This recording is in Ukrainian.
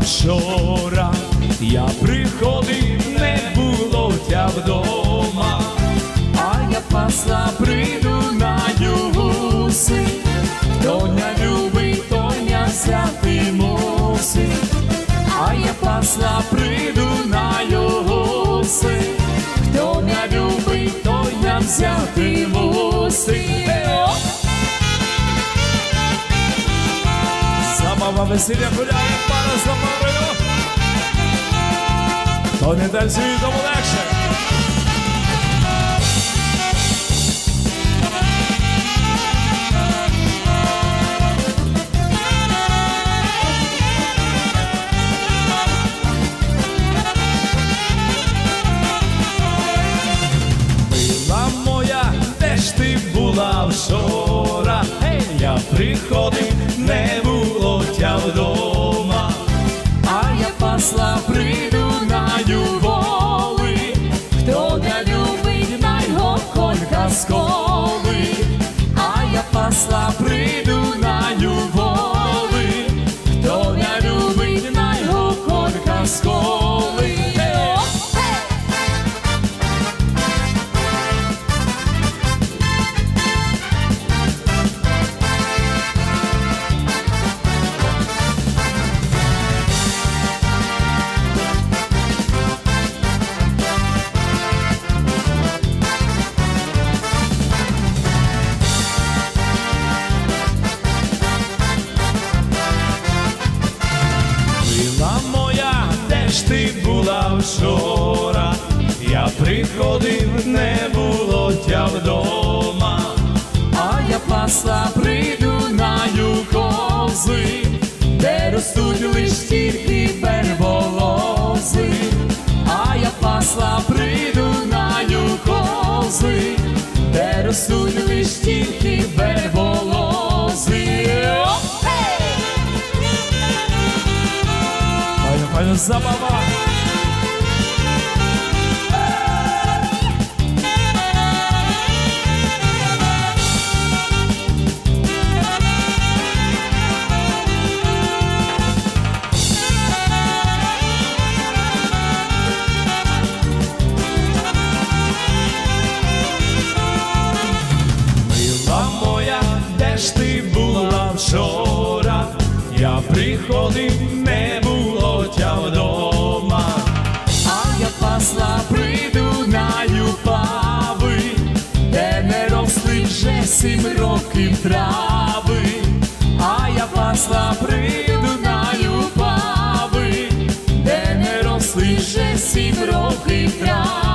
вчора, я приходив, не було тя вдома, а я пасла прийду на хто не любить, то не взяти мусить, а я пасла прийду на гуси, хто не любить, то не взяти мусить. Весілля гуляє пара за парою. То не танцює, тому легше. Ти була вчора? Я приходив, не я пасла прийду на любови, хто не любить, на його колька сколи, а я пасла прийду була вчора? Я приходив, не було тя вдома, а я пасла ж ти була вчора, я приходив, не було тя вдома, а я пасла прийду на пави, де не росли вже сім років трави, а я пасла прийду на пави, де не росли вже сім років трави.